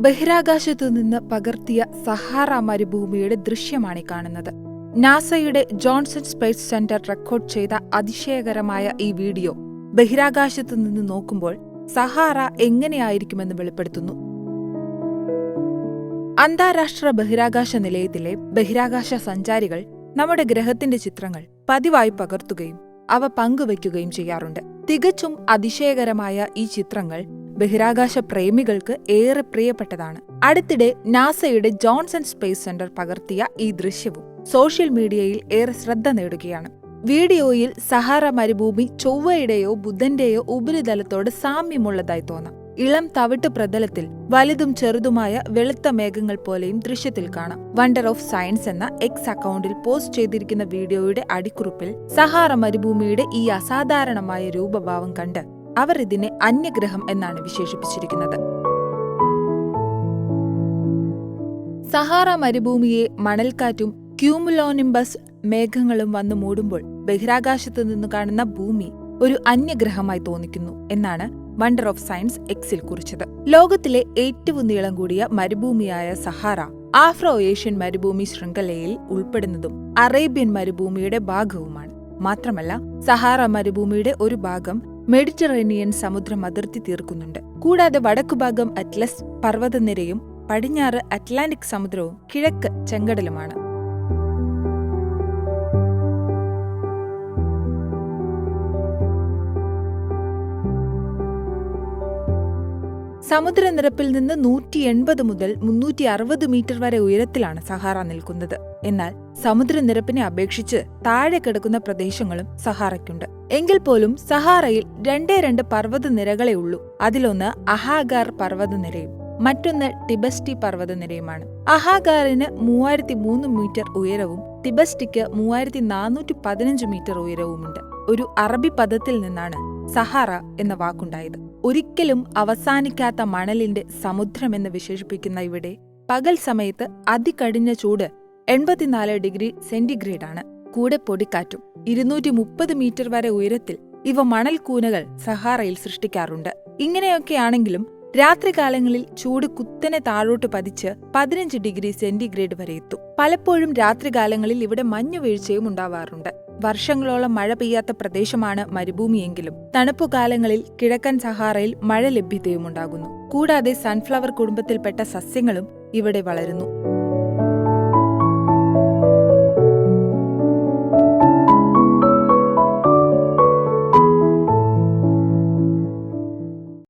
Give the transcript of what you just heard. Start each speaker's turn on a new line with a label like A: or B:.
A: ബഹിരാകാശത്തു നിന്ന് പകർത്തിയ സഹാറ മരുഭൂമിയുടെ ദൃശ്യമാണ് കാണുന്നത്. നാസയുടെ ജോൺസൺ സ്പേസ് സെന്റർ റെക്കോർഡ് ചെയ്ത അതിശയകരമായ ഈ വീഡിയോ ബഹിരാകാശത്തു നിന്ന് നോക്കുമ്പോൾ സഹാറ എങ്ങനെയായിരിക്കുമെന്ന് വെളിപ്പെടുത്തുന്നു. അന്താരാഷ്ട്ര ബഹിരാകാശ നിലയത്തിലെ ബഹിരാകാശ സഞ്ചാരികൾ നമ്മുടെ ഗ്രഹത്തിന്റെ ചിത്രങ്ങൾ പതിവായി പകർത്തുകയും അവ പങ്കുവയ്ക്കുകയും ചെയ്യാറുണ്ട്. തികച്ചും അതിശയകരമായ ഈ ചിത്രങ്ങൾ ബഹിരാകാശ പ്രേമികൾക്ക് ഏറെ പ്രിയപ്പെട്ടതാണ്. അടുത്തിടെ നാസയുടെ ജോൺസൺ സ്പേസ് സെന്റർ പകർത്തിയ ഈ ദൃശ്യവും സോഷ്യൽ മീഡിയയിൽ ഏറെ ശ്രദ്ധ നേടുകയാണ്. വീഡിയോയിൽ സഹാറ മരുഭൂമി ചൊവ്വയുടെയോ ബുധന്റെയോ ഉപരിതലത്തോട് സാമ്യമുള്ളതായി തോന്നാം. ഇളം തവിട്ട് പ്രതലത്തിൽ വലുതും ചെറുതുമായ വെളുത്ത മേഘങ്ങൾ പോലെയും ദൃശ്യത്തിൽ കാണാം. വണ്ടർ ഓഫ് സയൻസ് എന്ന എക്സ് അക്കൗണ്ടിൽ പോസ്റ്റ് ചെയ്തിരിക്കുന്ന വീഡിയോയുടെ അടിക്കുറിപ്പിൽ സഹാറ മരുഭൂമിയുടെ ഈ അസാധാരണമായ രൂപഭാവം കണ്ട് അവർ ഇതിനെ അന്യഗ്രഹം എന്നാണ് വിശേഷിപ്പിച്ചിരിക്കുന്നത്. സഹാറ മരുഭൂമിയെ മണൽക്കാറ്റും ക്യൂമുലോനിംബസ് മേഘങ്ങളും വന്നു മൂടുമ്പോൾ ബഹിരാകാശത്തു നിന്ന് കാണുന്ന ഭൂമി ഒരു അന്യഗ്രഹമായി തോന്നിക്കുന്നു എന്നാണ് വണ്ടർ ഓഫ് സയൻസ് എക്സിൽ കുറിച്ചത്. ലോകത്തിലെ ഏറ്റവും നീളം കൂടിയ മരുഭൂമിയായ സഹാറ ആഫ്രോ ഏഷ്യൻ മരുഭൂമി ശൃംഖലയിൽ ഉൾപ്പെടുന്നതും അറേബ്യൻ മരുഭൂമിയുടെ ഭാഗവുമാണ്. മാത്രമല്ല സഹാറ മരുഭൂമിയുടെ ഒരു ഭാഗം മെഡിറ്ററേനിയൻ സമുദ്രം അതിർത്തി തീർക്കുന്നുണ്ട്. കൂടാതെ വടക്കുഭാഗം അറ്റ്ലസ് പർവതനിരയും പടിഞ്ഞാറ് അറ്റ്ലാന്റിക് സമുദ്രവും കിഴക്ക് ചെങ്കടലുമാണ്. സമുദ്രനിരപ്പിൽ നിന്ന് നൂറ്റി എൺപത് മുതൽ മുന്നൂറ്റി അറുപത് മീറ്റർ വരെ ഉയരത്തിലാണ് സഹാറ നിൽക്കുന്നത്. എന്നാൽ സമുദ്രനിരപ്പിനെ അപേക്ഷിച്ച് താഴെ കിടക്കുന്ന പ്രദേശങ്ങളും സഹാറയ്ക്കുണ്ട്. എങ്കിൽ പോലും സഹാറയിൽ രണ്ടേ രണ്ട് പർവതനിരകളേ ഉള്ളൂ. അതിലൊന്ന് അഹാഗാർ പർവതനിരയും മറ്റൊന്ന് ടിബസ്റ്റി പർവതനിരയുമാണ് അഹാഗാറിന് മൂവായിരത്തി മൂന്ന് മീറ്റർ ഉയരവും ടിബസ്റ്റിക്ക് മൂവായിരത്തി നാനൂറ്റി പതിനഞ്ച് മീറ്റർ ഉയരവുമുണ്ട്. ഒരു അറബി പദത്തിൽ നിന്നാണ് സഹാറ എന്ന വാക്കുണ്ടായത്. ഒരിക്കലും അവസാനിക്കാത്ത മണലിന്റെ സമുദ്രമെന്ന് വിശേഷിപ്പിക്കുന്ന ഇവിടെ പകൽ സമയത്ത് അതികഠിന ചൂട് എൺപത്തിനാല് ഡിഗ്രി സെന്റിഗ്രേഡാണ്. കൂടെ പൊടിക്കാറ്റും ഇരുന്നൂറ്റി മുപ്പത് മീറ്റർ വരെ ഉയരത്തിൽ ഇവ മണൽക്കൂനകൾ സഹാറയിൽ സൃഷ്ടിക്കാറുണ്ട്. ഇങ്ങനെയൊക്കെയാണെങ്കിലും രാത്രികാലങ്ങളിൽ ചൂട് കുത്തനെ താഴോട്ട് പതിച്ച് പതിനഞ്ച് ഡിഗ്രി സെന്റിഗ്രേഡ് വരെ എത്തും. പലപ്പോഴും രാത്രികാലങ്ങളിൽ ഇവിടെ മഞ്ഞുവീഴ്ചയും ഉണ്ടാവാറുണ്ട്. വർഷങ്ങളോളം മഴ പെയ്യാത്ത പ്രദേശമാണ് മരുഭൂമിയെങ്കിലും. തണുപ്പുകാലങ്ങളിൽ കിഴക്കൻ സഹാറയിൽ മഴ ലഭ്യതയുമുണ്ടാകുന്നു. കൂടാതെ സൺഫ്ലവർ കുടുംബത്തിൽപ്പെട്ട സസ്യങ്ങളും ഇവിടെ വളരുന്നു.